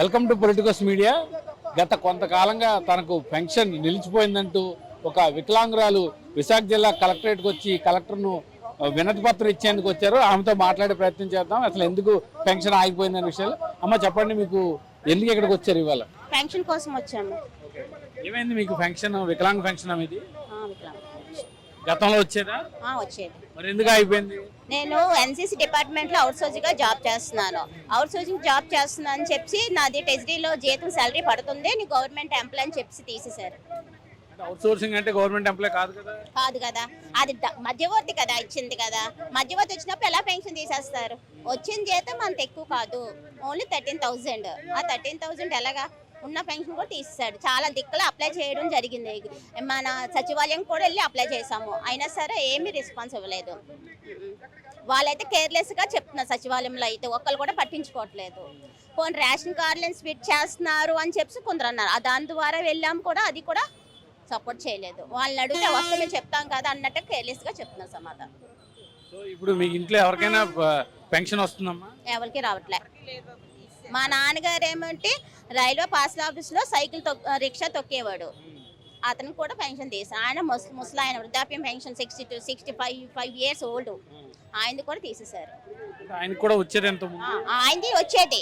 Welcome to politicals media. గత కొంతకాలంగా తనకు పెన్షన్ నిలిచిపోయిందంటూ ఒక వికలాంగురాలు విశాఖ జిల్లా కలెక్టరేట్కి వచ్చి కలెక్టర్ను వినతి పత్రం ఇచ్చేందుకు వచ్చారు. ఆమెతో మాట్లాడే ప్రయత్నం చేద్దాం. అసలు ఎందుకు పెన్షన్ ఆగిపోయిందనే విషయాలు. అమ్మ చెప్పండి మీకు ఎందుకు ఇక్కడికి వచ్చారు ఇవాళ? పెన్షన్ కోసం వచ్చాము ఏమైంది మీకు పెన్షన్ వికలాంగ పెన్షన్ ఇది. గతంలో వచ్చేదా? వచ్చేది. మరి ఎందుకు ఆగిపోయింది? నేను ఎన్సీసీ డిపార్ట్మెంట్లో అవుట్ సోర్సింగ్గా జాబ్ చేస్తున్నాను. అవుట్ సోర్సింగ్ జాబ్ చేస్తున్నాను అని చెప్పి నాది టెస్డీలో జీతం శాలరీ పడుతుంది. నీ గవర్నమెంట్ ఎంప్లాయ్ అని చెప్పి తీసేశారు. అంటే అవుట్ సోర్సింగ్ అంటే గవర్నమెంట్ ఎంప్లాయ్ కాదు కదా? కాదు కదా. అది మధ్యవర్తి కదా ఇచ్చింది కదా. మధ్యవర్తి వచ్చినప్పుడు ఎలా పెన్షన్ తీసేస్తారు? వచ్చిన జీతం అంత ఎక్కువ కాదు. ఓన్లీ థర్టీన్ థౌజండ్ ఆ థర్టీన్ థౌజండ్ ఎలాగా? ఉన్న పెన్షన్ కూడా తీసేశాడు చాలా దిక్కులు అప్లై చేయడం జరిగింది. మన సచివాలయం కూడా వెళ్ళి అప్లై చేసాము అయినా సరే ఏమీ రెస్పాన్స్ ఇవ్వలేదు. వాళ్ళైతే కేర్లెస్గా చెప్తున్నారు సచివాలయంలో అయితే. ఒక్కరు కూడా పట్టించుకోవట్లేదు. పోనీ రేషన్ కార్డులను స్విచ్ చేస్తున్నారు అని చెప్పి కొందరు అన్నారు. దాని ద్వారా వెళ్ళాము కూడా అది కూడా సపోర్ట్ చేయలేదు. వాళ్ళని అడిగితే వస్తే మేము చెప్తాం కదా అన్నట్టు కేర్లెస్గా చెప్తున్నారు సమాధానం. సో ఇప్పుడు మీ ఇంట్లో ఎవరికైనా పెన్షన్ వస్తుందమ్మా? ఎవరికి రావట్లే. మా నాన్నగారు ఏమంటే రైల్వే పాస్ ఆఫీస్లో సైకిల్ తొక్ రిక్షా తొక్కేవాడు. అతనికి కూడా పెన్షన్ తీసాను ఆయన ముస్ ముసలాయన వృద్ధాప్యం pension sixty two sixty five five years old. ఆయనది కూడా తీసేశారు. ఆయనకు కూడా వచ్చేది ఎంత ఆయనది వచ్చేది.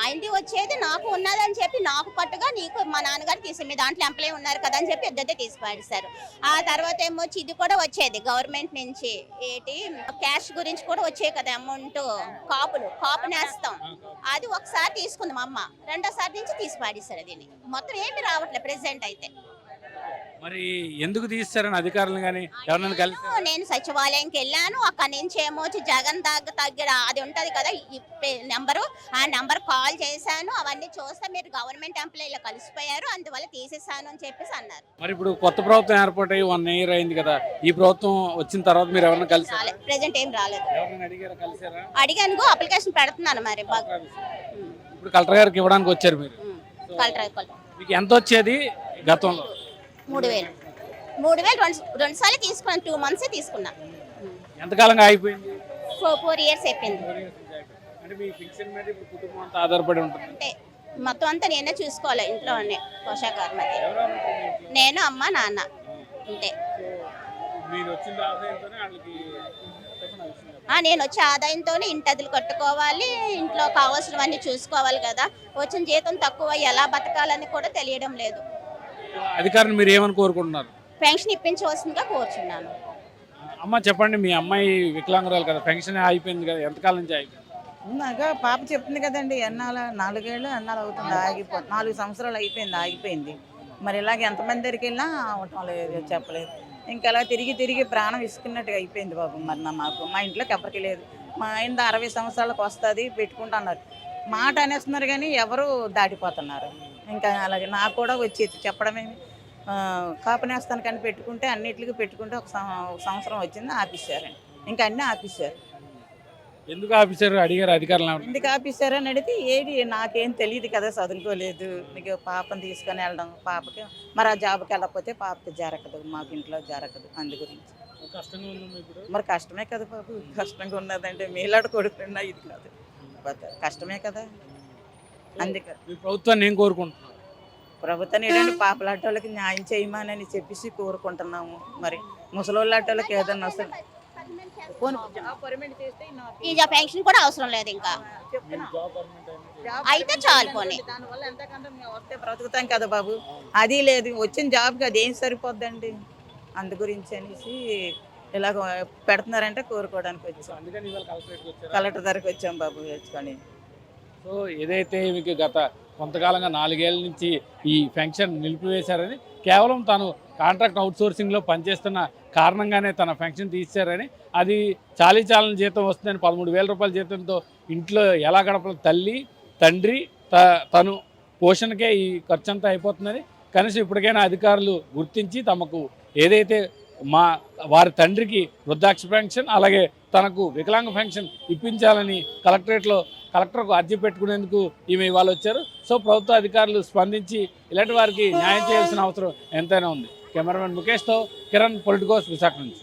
ఆయనది వచ్చేది నాకు ఉన్నదని చెప్పి నాకు పట్టుగా నీకు మా నాన్నగారు తీసి మీ దాంట్లో ఎంప్లాయ్ ఉన్నారు కదా అని చెప్పి ఇద్దరు తీసి పాడేశారు ఆ తర్వాత ఏమొచ్చి ఇది కూడా వచ్చేది గవర్నమెంట్ నుంచి ఏంటి క్యాష్ గురించి కూడా వచ్చాయి కదా అమౌంట్ కాపులు కాపు నేస్తాం. అది ఒకసారి తీసుకుంది మా అమ్మ. రెండోసారి నుంచి తీసి పాడేశారు దీన్ని. మొత్తం ఏమి రావట్లేదు ప్రెసెంట్ అయితే. మరి ఎందుకు తీస్తారని అధికారులు కానీ ఎవరైనా కలిసి నేను సచివాలయంకి వెళ్ళాను. అక్కడ నుంచి ఏమొచ్చి జగన్ దగ్గర దగ్గర అది ఉంటది కదా ఈ పే- నెంబరు. ఆ నెంబర్ కాల్ చేశాను. అవన్నీ చూస్తే మీరు గవర్నమెంట్ ఎంప్లాయీలో కలిసిపోయారు. అందువల్ల తీసేసాను అని చెప్పేసి అన్నారు. మరి ఇప్పుడు కొత్త ప్రభుత్వం ఏర్పాటై వన్ ఇయర్ అయింది కదా ఈ ప్రభుత్వం వచ్చిన తర్వాత మీరు ఎవరైనా కలిసి రాలేదు. ప్రెసెంట్ ఏం రాలేదు. ఎవరైనా అడిగారా కలిసారా? అడిగాను అప్లికేషన్ పెడుతున్నాను మరి. బాగా ఇప్పుడు కలెక్టర్ గారికి ఇవ్వడానికి వచ్చారు మీరు. కలెక్టర్ కలెక్టర్ మీకు ఎంత వచ్చేది గతంలో? మూడు వేలు మూడు వేలు రెండు రెండు సార్లు తీసుకున్నాను టూ మంత్స్ తీసుకున్నా. ఎంతకాలంగా అయిపోయింది ఫోర్ ఫోర్ ఇయర్స్ అయిపోయింది. అంటే మీ ఫిక్షన్ మీద ఇప్పుడు కుటుంబం అంతా ఆధారపడి ఉంటుంది. అంటే మొత్తం అంతా నేనే చూసుకోవాలి ఇంట్లోనే పోషాకారం అది నేను అమ్మ నాన్న. అంతే. మీరు వచ్చిన ఆదాయంతోనే వాళ్ళకి చెప్పండి ఆ విషయం. చెప్పండి. ఆ, నేను వచ్చే ఆదాయంతోనే ఇంటి అద్దెలు కట్టుకోవాలి ఇంట్లో కావాల్సినవన్నీ చూసుకోవాలి కదా. వచ్చిన జీతం తక్కువ ఎలా బతకాలని కూడా తెలియడం లేదు. అధికారులు మీరు ఏమని కోరుకుంటున్నారు? పెన్షన్ ఇప్పించవలసిందిగా కోరుచున్నాను. అమ్మ చెప్పండి మీ అమ్మాయి వికలాంగురాలు కదా పెన్షన్ అయిపోయింది కదా ఎంతకాలం నుంచి అయిపోయింది ఉన్నాక పాప చెప్తుంది కదండి ఎన్నాళ్ళ నాలుగేళ్ళు ఎన్నాళ్ళు అవుతుంది ఆగిపో నాలుగు సంవత్సరాలు అయిపోయింది ఆగిపోయింది. మరి ఇలాగ ఎంతమంది దగ్గరికి వెళ్ళినా అవటం లేదు చెప్పలేదు. ఇంకా అలా తిరిగి తిరిగి ప్రాణం ఇసుకున్నట్టుగా అయిపోయింది బాబు మరి నా మాకు. మా ఇంట్లోకి ఎవరికి లేదు. మా ఆయన అరవై సంవత్సరాలకు వస్తుంది పెట్టుకుంటున్నారు మాట అనేస్తున్నారు కానీ ఎవరు దాటిపోతున్నారు. ఇంకా అలాగే నాకు కూడా వచ్చేది చెప్పడమేమి ఆ, కాపునేస్తాను కానీ పెట్టుకుంటే అన్నిటికీ పెట్టుకుంటే ఒక సంవత్సరం వచ్చింది ఆపిస్తారండి ఇంకా అన్నీ ఆపిస్తారు ఎందుకు ఆఫీసర్ అడిగారు అధికారులు? ఎందుకు ఆపిస్తారని అడిగితే ఏది నాకేం తెలియదు కదా చదువుకోలేదు. నీకు పాపని తీసుకొని వెళ్ళడం పాపకి మరి ఆ జాబ్కి వెళ్ళకపోతే పాపకి జరగదు మాకు ఇంట్లో జరగదు అందు గురించి. మరి కష్టమే కదా బాబు. కష్టంగా ఉన్నదంటే మీలాడు కొడుకున్నా ఇది కాదు. కష్టమే కదా. అందుకే. మీ ప్రభుత్వాన్ని ఏం కోరుకుంటున్నారు? ప్రభుత్వం ఏంటంటే పాపలాంటి వాళ్ళకి న్యాయం చేయమని చెప్పేసి కోరుకుంటున్నాము. మరి ముసలోళ్ళ వాళ్ళకి ఏదన్నా వస్తుంది పోనీ. జాబ్ ఈ పెన్షన్ కూడా అవసరం లేదు ఇంకా. జాబ్ అయితే చాలు పోనీ. దానివల్ల ఎంతకంటే మేము వస్తే బ్రతుకుతాం కదా బాబు. అది లేదు. వచ్చిన జాబ్కి అది ఏం సరిపోద్దండి? అందు గురించి అనేసి ఇలాగ పెడుతున్నారంటే కోరుకోవడానికి వచ్చాం? కలెక్టర్ దగ్గరికి వచ్చాం బాబు వచ్చుకొని సో ఏదైతే మీకు గత కొంతకాలంగా నాలుగేళ్ళ నుంచి ఈ పెన్షన్ నిలిపివేశారని కేవలం తాను కాంట్రాక్ట్ అవుట్సోర్సింగ్లో పనిచేస్తున్న కారణంగానే తన ఫెన్షన్ తీశారని అది చాలీ చాలని జీతం వస్తుందని పదమూడు వేల రూపాయల జీతంతో ఇంట్లో ఎలా గడపాలి? తల్లి తండ్రి త తను పోషణకే ఈ ఖర్చు అంతా అయిపోతుందని కనీసం ఇప్పటికైనా అధికారులు గుర్తించి తమకు ఏదైతే మా వారి తండ్రికి వృద్ధాక్ష పెన్షన్ అలాగే తనకు వికలాంగ పెన్షన్ ఇప్పించాలని కలెక్టరేట్లో కలెక్టర్కు అర్జీ పెట్టుకునేందుకు ఈమె ఇవాళ వచ్చారు. సో ప్రభుత్వ అధికారులు స్పందించి ఇలాంటి వారికి న్యాయం చేయాల్సిన అవసరం ఎంతైనా ఉంది. కెమెరామెన్ ముఖేష్తో కిరణ్ పొలిటికోస్ విశాఖ నుంచి.